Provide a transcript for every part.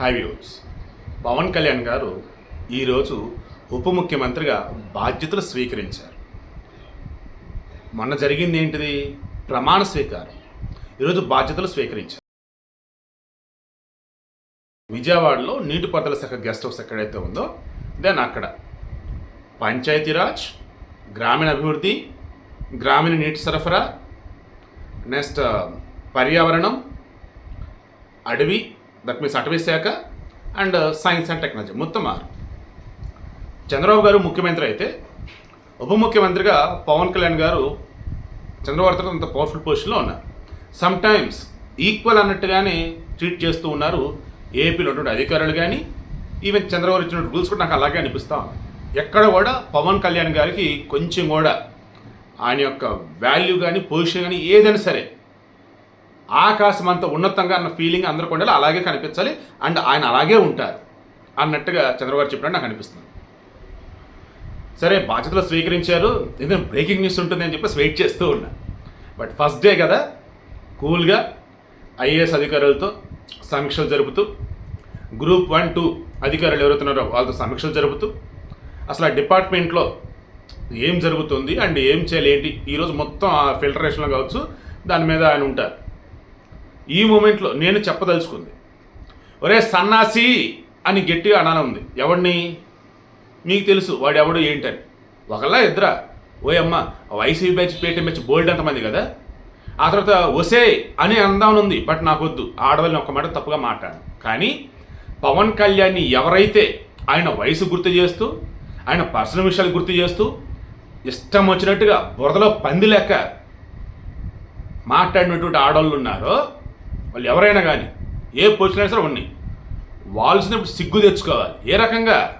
High views Pawan Kalyan గారు ఈరోజు ఉప ముఖ్యమంత్రిగా బాధ్యతలు స్వీకరించారు. మొన్న జరిగింది ఏంటిది? ప్రమాణ స్వీకారం. ఈరోజు బాధ్యతలు స్వీకరించారు. విజయవాడలో నీటిపారుదల శాఖ గెస్ట్ హౌస్ ఎక్కడైతే ఉందో దెన్ అక్కడ. పంచాయతీరాజ్ గ్రామీణ అభివృద్ధి గ్రామీణ నీటి సరఫరా నెక్స్ట్ పర్యావరణం అడవి దట్ మీన్స్ అటవీ శాఖ అండ్ సైన్స్ అండ్ టెక్నాలజీ మొత్తం ఆరు. చంద్రబాబు గారు ముఖ్యమంత్రి అయితే ఉప ముఖ్యమంత్రిగా పవన్ కళ్యాణ్ గారు చంద్రబాబు గారితో అంత పవర్ఫుల్ పొజిషన్లో ఉన్నారు. సమ్ టైమ్స్ ఈక్వల్ అన్నట్టుగానే ట్రీట్ చేస్తూ ఉన్నారు ఏపీలో ఉన్నటువంటి అధికారులు కానీ ఈవెన్ చంద్రబాబు ఇచ్చిన రూల్స్ కూడా నాకు అలాగే అనిపిస్తా ఉంది. ఎక్కడ కూడా పవన్ కళ్యాణ్ గారికి కొంచెం కూడా ఆయన యొక్క వాల్యూ కానీ పొజిషన్ కానీ ఏదైనా సరే ఆకాశం అంత ఉన్నతంగా అన్న ఫీలింగ్ అందరూ ఉండాలి అలాగే కనిపించాలి. అండ్ ఆయన అలాగే ఉంటారు. అన్నట్టుగా చంద్రబాబు చెప్పినట్టు నాకు అనిపిస్తుంది. సరే బాధ్యతలు స్వీకరించారు. ఏదైనా బ్రేకింగ్ న్యూస్ ఉంటుంది అని చెప్పేసి వెయిట్ చేస్తూ ఉన్నా. బట్ ఫస్ట్ డే కదా కూల్గా ఐఏఎస్ అధికారులతో సమీక్షలు జరుపుతూ గ్రూప్ వన్ టూ అధికారులు ఎవరైతున్నారో వాళ్ళతో సమీక్షలు జరుపుతూ అసలు ఆ డిపార్ట్మెంట్లో ఏం జరుగుతుంది అండ్ ఏం చేయాలి ఏంటి? ఈరోజు మొత్తం ఆ ఫిల్టరేషన్లో కావచ్చు దాని మీద ఆయన ఉంటారు. ఈ మూమెంట్లో నేను చెప్పదలుచుకుంది. ఒరే సన్నాసి అని గట్టిగా అనాలి ఉంది. ఎవడిని? నీకు తెలుసు వాడు ఎవడు ఏంటని. ఒకలా ఇద్దరా. ఓ అమ్మ వైసీపీ బ్యాచ్ పేటీ బ్యాచ్ బోల్డ్ అంతమంది కదా? ఆ తర్వాత ఒసే అని అందామనుంది బట్ నాకు వద్దు ఆడవాళ్ళని ఒక మాట తప్పుగా మాట్లాడాను. కానీ పవన్ కళ్యాణ్ని ఎవరైతే ఆయన వయసు గుర్తు చేస్తూ ఆయన పర్సనల్ విషయాలు గుర్తు చేస్తూ ఇష్టం వచ్చినట్టుగా బురదలో పంది లెక్క మాట్లాడినటువంటి ఆడవాళ్ళు ఉన్నారో వాళ్ళు ఎవరైనా కానీ ఏ పొజిషన్ అయినా సరే ఉన్నాయి. వాల్సినప్పుడు సిగ్గు తెచ్చుకోవాలి. ఏ రకంగా?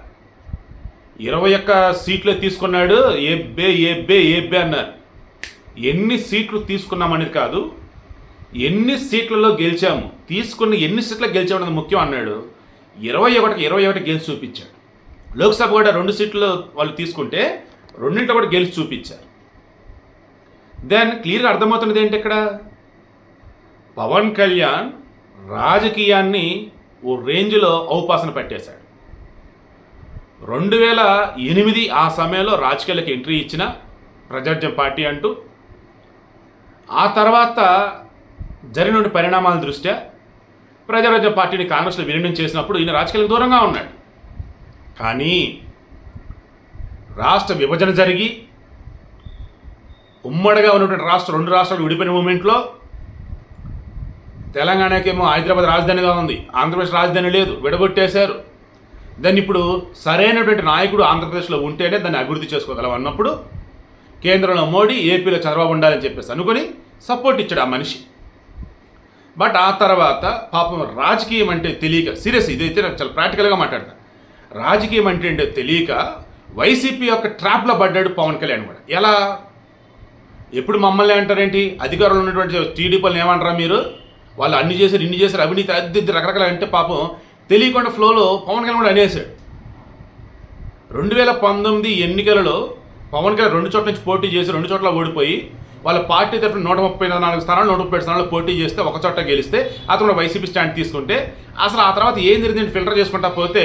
ఇరవై ఒక్క సీట్లు తీసుకున్నాడు ఏబ్బే ఏబ్బే ఏబ్బే అన్నారు. ఎన్ని సీట్లు తీసుకున్నామనేది కాదు ఎన్ని సీట్లలో గెలిచాము తీసుకున్న ఎన్ని సీట్లు అనేది ముఖ్యం అన్నాడు. ఇరవై ఒకటికి ఇరవై ఒకటి గెలిచి చూపించాడు. లోక్సభ కూడా రెండు సీట్లు వాళ్ళు తీసుకుంటే రెండింటిలో కూడా గెలిచి చూపించారు. దెన్ క్లియర్గా అర్థమవుతున్నది ఏంటి ఇక్కడ? పవన్ కళ్యాణ్ రాజకీయాన్ని ఓ రేంజ్లో ఔపాసన పెట్టేశాడు. రెండు వేల ఎనిమిది ఆ సమయంలో రాజకీయాలకు ఎంట్రీ ఇచ్చిన ప్రజార్జం పార్టీ అంటూ ఆ తర్వాత జరిగిన పరిణామాల దృష్ట్యా ప్రజారాజ్య పార్టీని కాంగ్రెస్లో విలీనం చేసినప్పుడు ఈయన రాజకీయాలకు దూరంగా ఉన్నాడు. కానీ రాష్ట్ర విభజన జరిగి ఉమ్మడిగా ఉన్నటువంటి రాష్ట్ర రెండు రాష్ట్రాలు విడిపోయిన మూమెంట్లో తెలంగాణకేమో హైదరాబాద్ రాజధానిగా ఉంది ఆంధ్రప్రదేశ్ రాజధాని లేదు విడగొట్టేశారు. దాన్ని ఇప్పుడు సరైనటువంటి నాయకుడు ఆంధ్రప్రదేశ్లో ఉంటేనే దాన్ని అభివృద్ధి చేసుకోగలం అన్నప్పుడు కేంద్రంలో మోడీ ఏపీలో చంద్రబాబు ఉండాలని చెప్పేసి అనుకుని సపోర్ట్ ఇచ్చాడు ఆ మనిషి. బట్ ఆ తర్వాత పాపం రాజకీయం అంటే తెలియక సీరియస్ ఇదైతే నాకు చాలా ప్రాక్టికల్గా మాట్లాడతా. రాజకీయం అంటే ఏంటో తెలియక వైసీపీ యొక్క ట్రాప్లో పడ్డాడు పవన్ కళ్యాణ్ కూడా. ఎలా? ఎప్పుడు మమ్మల్ని అంటారేంటి? అధికారంలో ఉన్నటువంటి టీడీపీలను ఏమంటారా మీరు? వాళ్ళు అన్ని చేశారు ఇన్ని చేశారు అవినీతి అద్దె రకరకాల అంటే పాపం తెలియకుండా ఫ్లోలో పవన్ కళ్యాణ్ కూడా అనేసాడు రెండు వేల పంతొమ్మిది ఎన్నికలలో పవన్ కళ్యాణ్ రెండు చోట్ల నుంచి పోటీ చేసి రెండు చోట్ల ఓడిపోయి వాళ్ళ పార్టీ తరఫున నూట ముప్పై నాలుగు స్థానాలు నూట ముప్పై స్థానాలు పోటీ చేస్తే ఒక చోట గెలిస్తే అతను వైసీపీ స్టాండ్ తీసుకుంటే అసలు ఆ తర్వాత ఏం జరిగింది ఫిల్టర్ చేసుకుంటా పోతే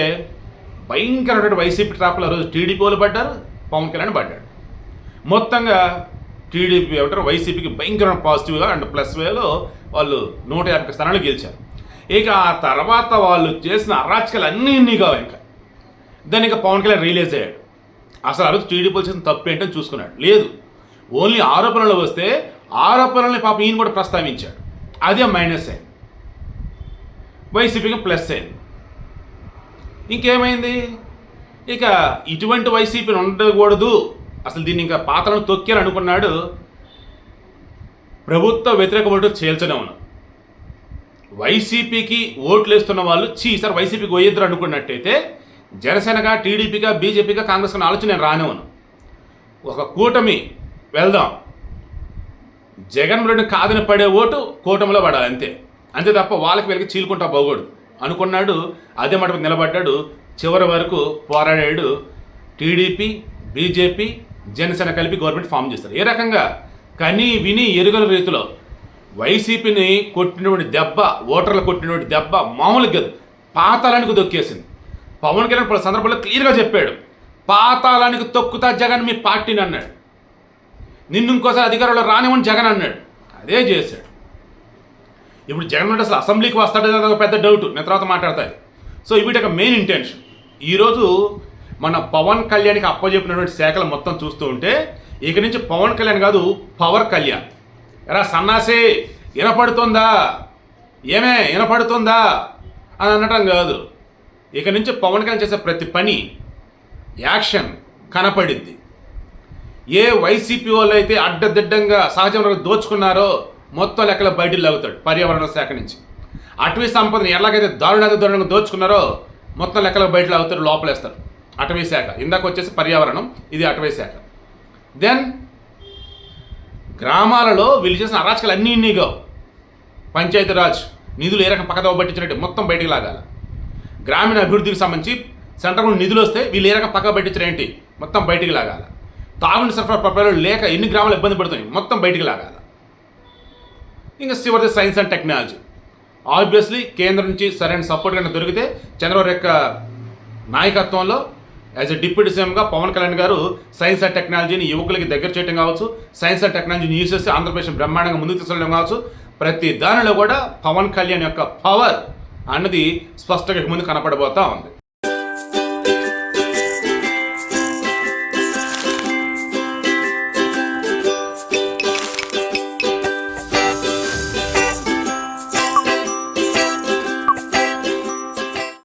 భయంకరమైన వైసీపీ ట్రాప్లో రోజు టీడీపీ వాళ్ళు పడ్డారు పవన్ కళ్యాణ్ పడ్డాడు. మొత్తంగా టీడీపీ ఏమంటారు? వైసీపీకి భయంకరమైన పాజిటివ్గా అండ్ ప్లస్ వేలో వాళ్ళు నూట యాభై స్థానాలు గెలిచారు. ఇక ఆ తర్వాత వాళ్ళు చేసిన అరాచకాలు అన్నీ ఇన్ని కావు ఇంకా. దాన్ని ఇంకా పవన్ కళ్యాణ్ రియలైజ్ అయ్యాడు. అసలు ఆ రోజు టీడీపీ చేసిన తప్పు ఏంటని చూసుకున్నాడు. లేదు. ఓన్లీ ఆరోపణలు వస్తే ఆరోపణల్ని పాపం ఈయన కూడా ప్రస్తావించాడు. అదే మైనస్ అయింది వైసీపీకి ప్లస్ అయింది ఇంకేమైంది? ఇక ఇటువంటి వైసీపీని ఉండకూడదు. అసలు దీన్ని ఇంకా పాత్రను తొక్కారు అనుకున్నాడు. ప్రభుత్వ వ్యతిరేక ఓటు చేల్చనే ఉన్నాడు వైసీపీకి ఓట్లు వేస్తున్న వాళ్ళు చీ సార్ వైసీపీకి పోయిద్దరు అనుకున్నట్టయితే జనసేనగా టీడీపీగా బీజేపీగా కాంగ్రెస్ అనే ఆలోచన నేను రానివ్వను ఒక కూటమి వెళ్దాం. జగన్ రెడ్డి కాదని పడే ఓటు కూటమిలో పడాలి అంతే. అంతే తప్ప వాళ్ళకి వీళ్ళకి చీలుకుంటా పోకూడదు. అనుకున్నాడు అదే మటుకు నిలబడ్డాడు. చివరి వరకు పోరాడాడు టీడీపీ బీజేపీ జనసేన కలిపి గవర్నమెంట్ ఫామ్ చేస్తారు. ఏ రకంగా? కని విని ఎరుగల రీతిలో వైసీపీని కొట్టినటువంటి దెబ్బ ఓటర్లు కొట్టినటువంటి దెబ్బ మామూలు కాదు. పాతాళానికి దొక్కేసింది. పవన్ కళ్యాణ్ పలు సందర్భంలో క్లియర్గా చెప్పాడు. పాతాళానికి తొక్కుతా జగన్ మీ పార్టీని అన్నాడు. నిన్ను ఇంకోసారి అధికారంలో రానివ్వని జగన్ అన్నాడు. అదే చేశాడు. ఇప్పుడు జగన్ అంటే అసలు అసెంబ్లీకి వస్తాడు ఒక పెద్ద డౌట్. నేను తర్వాత మాట్లాడతాను సో వీటి మెయిన్ ఇంటెన్షన్. ఈరోజు మన పవన్ కళ్యాణ్కి అప్పచెప్పినటువంటి శాఖలు మొత్తం చూస్తూ ఉంటే ఇక నుంచి పవన్ కళ్యాణ్ కాదు పవర్ కళ్యాణ్. ఎరా సన్నాసి వినపడుతుందా? ఏమే వినపడుతుందా? అని అనటం కాదు. ఇక నుంచి పవన్ కళ్యాణ్ చేసే ప్రతి పని యాక్షన్ కనపడిద్ది ఏ వైసీపీ వాళ్ళు అయితే అడ్డదిడ్డంగా సహజంగా దోచుకున్నారో మొత్తం లెక్కల బయటికి లాగుతాడు పర్యావరణ శాఖ నుంచి. అటవీ సంపదను ఎలాగైతే దారుణంగా దారుణంగా దోచుకున్నారో మొత్తం లెక్కల బయట లాగుతారు లోపలేస్తారు. అటవీ శాఖ ఇందాక వచ్చేసి పర్యావరణం ఇది అటవీ శాఖ దెన్ గ్రామాలలో వీళ్ళు చేసిన అరాచకాలు అన్నీ ఇన్నీగా పంచాయతీరాజ్ నిధులు ఏ రకం పక్కదవ పట్టించినట్టు మొత్తం బయటికి లాగాలి. గ్రామీణ అభివృద్ధికి సంబంధించి సెంట్రల్ నుండి నిధులు వస్తే వీళ్ళు ఏ రకం పక్క పట్టించడం మొత్తం బయటికి లాగాల. తాగుని సరఫరా ప్రపంచంలో లేక ఎన్ని గ్రామాలు ఇబ్బంది పడుతున్నాయి? మొత్తం బయటికి లాగాల. ఇంకా చివరిది సైన్స్ అండ్ టెక్నాలజీ. ఆబ్వియస్లీ కేంద్రం నుంచి సరైన సపోర్ట్ కనుక దొరికితే చంద్రబాబు యొక్క నాయకత్వంలో యాజ్ ఎ డిప్యూటీ సీఎంగా పవన్ కళ్యాణ్ గారు సైన్స్ అండ్ టెక్నాలజీని యువకులకి దగ్గర చేయడం కావచ్చు. సైన్స్ అండ్ టెక్నాలజీని యూజ్ చేసి ఆంధ్రప్రదేశ్ బ్రహ్మాండంగా ముందుకు తీసుకెళ్ళడం కావచ్చు. ప్రతి దానిలో కూడా పవన్ కళ్యాణ్ యొక్క పవర్ అన్నది స్పష్టంగా ముందు కనపడబోతా ఉంది.